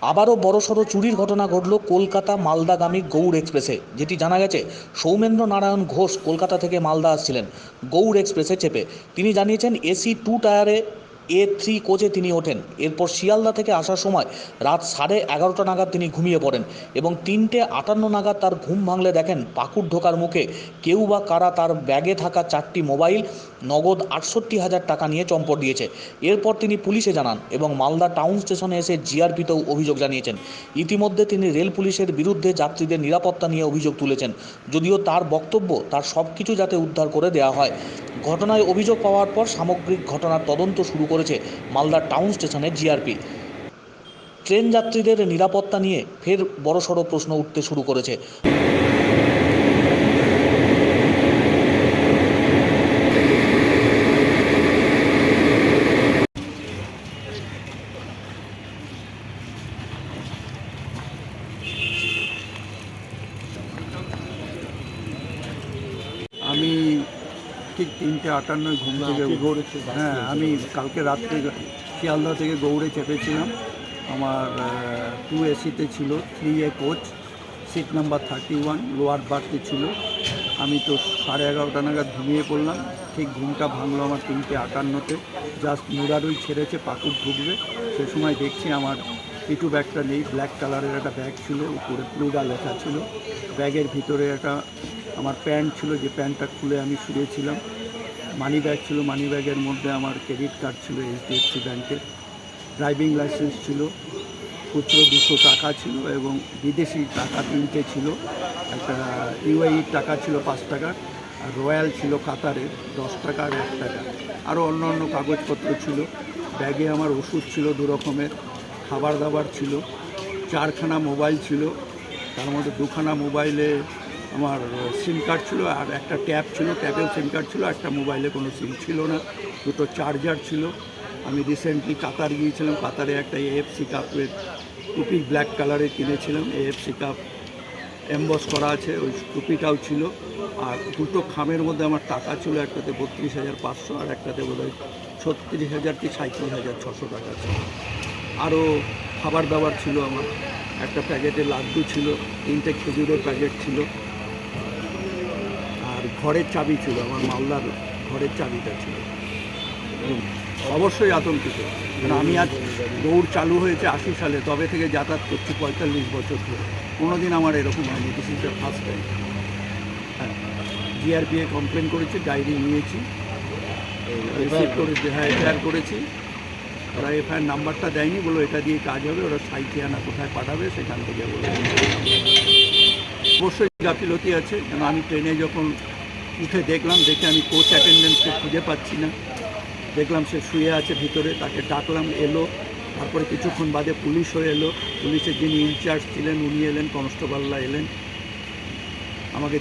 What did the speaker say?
আবারও বড়সড় চুরির ঘটনা ঘটল কলকাতা মালদাগামী গৌড় এক্সপ্রেসে, যেটি জানা গেছে সৌমেন্দ্র নারায়ণ ঘোষ কলকাতা থেকে মালদা আসছিলেন। গৌড় এক্সপ্রেসে চেপে। তিনি জানিয়েছেন, এসি টু টায়ারে এ থ্রি কোচে তিনি ওঠেন। এরপর শিয়ালদা থেকে আসার সময় রাত সাড়ে এগারোটা নাগাদ তিনি ঘুমিয়ে পড়েন এবং তিনটে আটান্ন নাগাদ তার ঘুম ভাঙলে দেখেন পাকুড় ঢোকার মুখে কেউ বা কারা তার ব্যাগে থাকা চারটি মোবাইল, নগদ আটষট্টি হাজার টাকা নিয়ে চম্পট দিয়েছে। এরপর তিনি পুলিশে জানান এবং মালদা টাউন স্টেশনে এসে জিআরপিতেও অভিযোগ জানিয়েছেন। ইতিমধ্যে তিনি রেল পুলিশের বিরুদ্ধে যাত্রীদের নিরাপত্তা নিয়ে অভিযোগ তুলেছেন। যদিও তার বক্তব্য, তার সব কিছু যাতে উদ্ধার করে দেওয়া হয়। ঘটনায় অভিযোগ পাওয়ার পর সামগ্রিক ঘটনার তদন্ত শুরু করেছে মালদা টাউন স্টেশনের জিআরপি। ট্রেন যাত্রীদের নিরাপত্তা নিয়ে ফের বড়সড় প্রশ্ন উঠতে শুরু করেছে আমি ঠিক তিনটে আটান্নয় ঘুম থেকে হ্যাঁ আমি কালকে রাত্রে শিয়ালদা থেকে গৌড়ে চেপেছিলাম। আমার টু এসিতে ছিল three A coach seat number thirty one lower বার্থে ছিল। আমি তো সাড়ে এগারোটা নাগাদ ঘুমিয়ে পড়লাম। ঠিক ঘুমটা ভাঙলো আমার তিনটে আটান্নতে। জাস্ট মুরারুই ছেড়েছে পাকুর ঢুকবে। সে সময় দেখছি আমার পিটু ব্যাগটা নেই ব্ল্যাক কালারের একটা ব্যাগ ছিল উপরে প্লুডা লেখা ছিল। ব্যাগের ভিতরে একটা আমার প্যান্ট ছিল, যে প্যান্টটা খুলে আমি শুয়েছিলাম। মানি ব্যাগ ছিল, মানি ব্যাগের মধ্যে আমার ক্রেডিট কার্ড ছিল এইচডিএফসি ব্যাংকের ড্রাইভিং লাইসেন্স ছিল খুচরো দুশো টাকা ছিল এবং বিদেশি টাকা তিনটে ছিল। একটা ইউআই টাকা ছিল পাঁচ টাকার, আর রয়্যাল ছিল কাতারের দশ টাকা আর এক টাকা। আরও অন্য অন্য কাগজপত্র ছিল। ব্যাগে আমার ওষুধ ছিল দু রকমের, খাবার দাবার ছিল, চারখানা মোবাইল ছিল। তার মধ্যে দুখানা মোবাইলে আমার সিম কার্ড ছিল আর একটা ট্যাব ছিল, ট্যাবেও সিম কার্ড ছিল একটা মোবাইলে কোনো সিম ছিল না। দুটো চার্জার ছিল। আমি রিসেন্টলি কাতার গিয়েছিলাম। কাতারে একটা এএফসি কাপের টুপি ব্ল্যাক কালারের কিনেছিলাম। এএফসি কাপ এম্বস করা আছে, ওই টুপিটাও ছিল। আর দুটো খামের মধ্যে আমার টাকা ছিল, একটাতে বত্রিশ হাজার পাঁচশো আর একটাতে বোধ হয় ছত্রিশ হাজার কি সাঁত্রিশ হাজার ছশো টাকা ছিল। আরও খাবার দাবার ছিল আমার। একটা প্যাকেটে লাড্ডু ছিল, তিনটে খেজুরের প্যাকেট ছিল। ঘরের চাবি ছিল আমার মালদার ঘরের চাবিটা ছিল। অবশ্যই আতঙ্কিত। কারণ আমি আজ দৌড় চালু হয়েছে আশি সালে তবে থেকে যাতায়াত করছি পঁয়তাল্লিশ বছর ধরে। কোনোদিন আমার এরকম হয়নি this is the first time হ্যাঁ জিআরপিএ কমপ্লেন করেছি ডায়েরি নিয়েছি রিসিভ করেছি হ্যাঁ এফআইআর করেছি। ওরা এফআইআর নাম্বারটা দেয়নি বলো এটা দিয়ে কাজ হবে ওরা সাইথিয়ানা কোথায় পাঠাবে সেখান থেকে বলে অবশ্যই গাফিলতি আছে কেন আমি ট্রেনে যখন উঠে দেখলাম, দেখে আমি কোচ অ্যাটেন্ডেন্সকে খুঁজে পাচ্ছি না। দেখলাম সে শুয়ে আছে ভিতরে, তাকে ডাকলাম, এলো। তারপরে কিছুক্ষণ বাদে পুলিশ হয়ে এলো। পুলিশের যিনি ইনচার্জ ছিলেন, উনি এলেন, কনস্টেবলরা এলেন। আমাকে